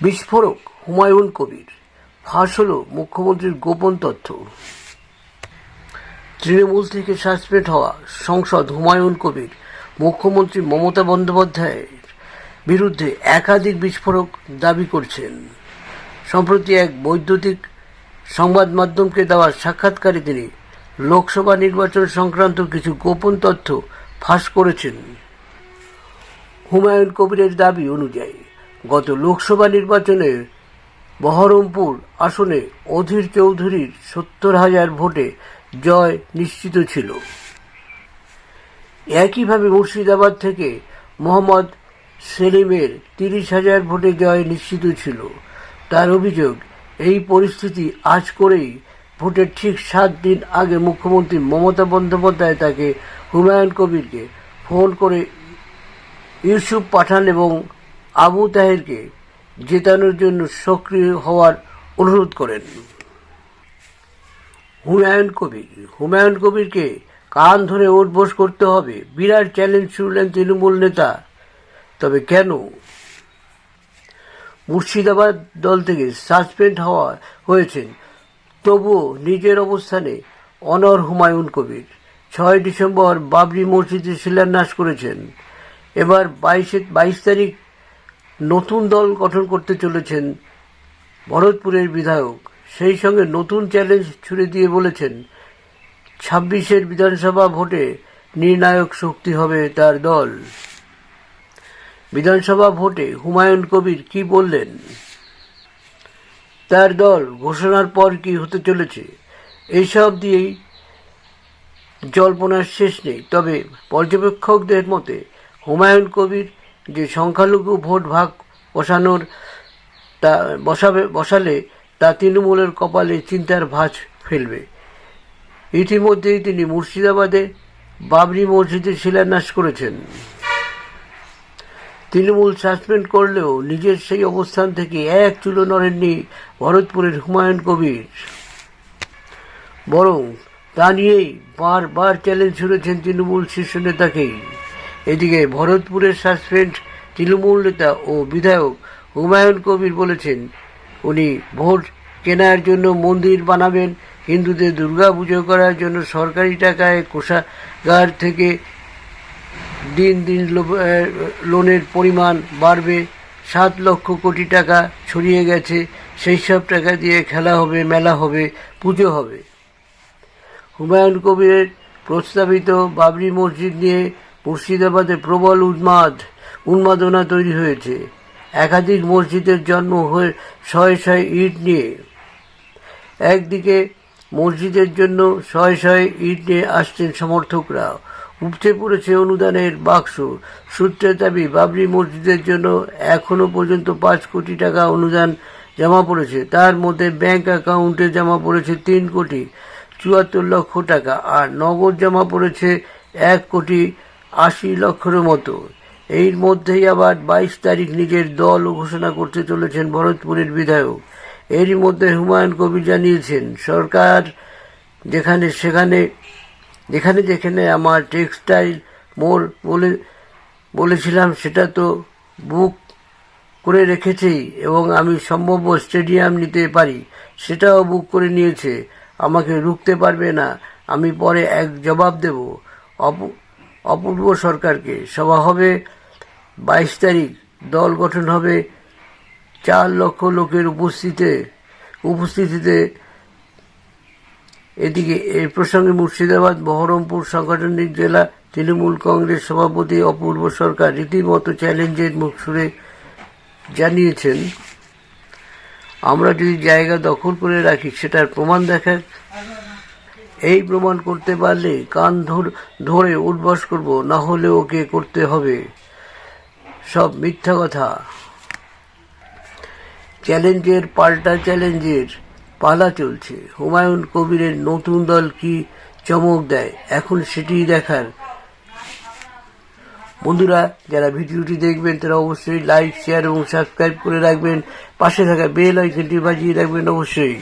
বিস্ফোরক হুমায়ুন কবির। ফাঁস হল মুখ্যমন্ত্রীর গোপন তথ্য। তৃণমূল থেকে সাসপেন্ড হওয়া সংসদ হুমায়ুন কবির মুখ্যমন্ত্রী মমতা বন্দ্যোপাধ্যায়ের বিরুদ্ধে একাধিক বিস্ফোরক দাবি করছেন। সম্প্রতি এক বৈদ্যুতিক সংবাদ মাধ্যমকে দেওয়া সাক্ষাৎকারে তিনি লোকসভা নির্বাচন সংক্রান্ত কিছু গোপন তথ্য ফাঁস করেছেন। হুমায়ুন কবিরের দাবি অনুযায়ী গত লোকসভা নির্বাচনে বহরমপুর আসনে অধীর চৌধুরীর সত্তর হাজার ভোটে জয় নিশ্চিত ছিল। একইভাবে মুর্শিদাবাদ থেকে মোহাম্মদ সেলিমের তিরিশ হাজার ভোটে জয় নিশ্চিত ছিল। তার অভিযোগ, এই পরিস্থিতি আজ করেই ভোটের ঠিক সাত দিন আগে মুখ্যমন্ত্রী মমতা বন্দ্যোপাধ্যায় তাকে হুমায়ুন কবিরকে ফোন করে ইউসুফ পাঠান এবং আবু তাহেরকে জেতানোর জন্য সক্রিয় হওয়ার অনুরোধ করেন। হুমায়ুন কবির, হুমায়ুন কবিরকে কান ধরে ওঠবোস করতে হবে। বিরাট চ্যালেঞ্জ ছুড়লেন তৃণমূল নেতা। তবে কেন? মুর্শিদাবাদ দল থেকে সাসপেন্ড হওয়া হয়েছেন। তবুও নিজের অবস্থানে অনর হুমায়ুন কবির। ছয় ডিসেম্বর বাবরি মসজিদে শিলান্যাস করেছেন। এবার বাইশে বাইশ তারিখ নতুন দল গঠন করতে চলেছেন ভরতপুরের বিধায়ক। সেই সঙ্গে নতুন চ্যালেঞ্জ ছুড়ে দিয়ে বলেছেন, ছাব্বিশের বিধানসভা ভোটে নির্ণায়ক শক্তি হবে তার দল। বিধানসভা ভোটে হুমায়ুন কবির কি বললেন? তার দল ঘোষণার পর কি হতে চলেছে? এইসব দিয়েই জল্পনার শেষ নেই। তবে পর্যবেক্ষকদের মতে, হুমায়ুন কবির যে সংখ্যালঘু ভোট ভাগ বসানোর তা বসাবে, বসালে তা তৃণমূলের কপালে চিন্তার ভাঁজ ফেলবে। ইতিমধ্যেই তিনি মুর্শিদাবাদে বাবরি মসজিদে শিলান্যাস করেছেন। তৃণমূল সাসপেন্ড করলেও নিজের সেই অবস্থান থেকে এক চুলো নড়েননি ভরতপুরের হুমায়ুন কবির। বরং তা নিয়েই বারবার চ্যালেঞ্জ ছুড়েছেন তৃণমূল শীর্ষ নেতাকেই। এদিকে ভরতপুরের সাসপেন্ড তৃণমূল নেতা ও বিধায়ক হুমায়ুন কবির বলেছেন, উনি ভোট কেনার জন্য মন্দির বানাবেন, হিন্দুদের দুর্গা পুজো করার জন্য সরকারি টাকায় কোষাগার থেকে দিন দিন লোনের পরিমাণ বাড়বে। সাত লক্ষ কোটি টাকা ছড়িয়ে গেছে, সেই সব টাকা দিয়ে খেলা হবে, মেলা হবে, পুজো হবে। হুমায়ুন কবিরের প্রস্তাবিত বাবরি মসজিদ নিয়ে মুর্শিদাবাদে প্রবল উন্মাদ, উন্মাদনা তৈরি হয়েছে। একাধিক মসজিদের জন্ম হয়ে শয়ে শয়ে ইট নিয়ে। একদিকে মসজিদের জন্য শয়ে শয়ে ইট নিয়ে আসছেন সমর্থকরা। উপচে পড়েছে অনুদানের বাক্স। সূত্রের দাবি, বাবরি মসজিদের জন্য এখনও পর্যন্ত পাঁচ কোটি টাকা অনুদান জমা পড়েছে। তার মধ্যে ব্যাংক অ্যাকাউন্টে জমা পড়েছে তিন কোটি চুয়াত্তর লক্ষ টাকা, আর নগদ জমা পড়েছে এক কোটি আশি লক্ষের মতো। এর মধ্যেই আবার বাইশ তারিখ নিজের দল ঘোষণা করতে চলেছেন ভরতপুরের বিধায়ক। এরই মধ্যে হুমায়ুন কবির জানিয়েছেন, সরকার যেখানে সেখানে, যেখানে যেখানে আমার টেক্সটাইল মোড় বলে, বলেছিলাম সেটা তো বুক করে রেখেছেই এবং আমি সম্ভাব্য স্টেডিয়াম নিতে পারি, সেটাও বুক করে নিয়েছে। আমাকে রুখতে পারবে না, আমি পরে এক জবাব দেব। অপু- অপূর্ব সরকারকে। সভা হবে বাইশ তারিখ। দল গঠন হবে চার লক্ষ লোকের উপস্থিতিতে। উপস্থিতিতে এদিকে এই প্রসঙ্গে মুর্শিদাবাদ, বহরমপুর সাংগঠনিক জেলা, তৃণমূল কংগ্রেস সভাপতি অপূর্ব সরকার রীতিমতো চ্যালেঞ্জের মুখ সুরে জানিয়েছেন, আমরা যদি জায়গা দখল করে রাখি, সেটার প্রমাণ দেখা এই প্রমাণ করতে পারলে কান ধর- উদ্বাস করব, না হলে ওকে করতে হবে। সব মিথ্যা কথা। চ্যালেঞ্জের পাল্টা চ্যালেঞ্জের পালা চলছে। হুমায়ুন কবিরের নতুন দল কি চমক দেয়, এখন সেটি দেখার। বন্ধুরা, যারা ভিডিওটি দেখবেন, তারা অবশ্যই লাইক শেয়ার এবং সাবস্ক্রাইব করে রাখবেন। পাশে থাকা বেল আইকনটি বাজিয়ে রাখবেন অবশ্যই।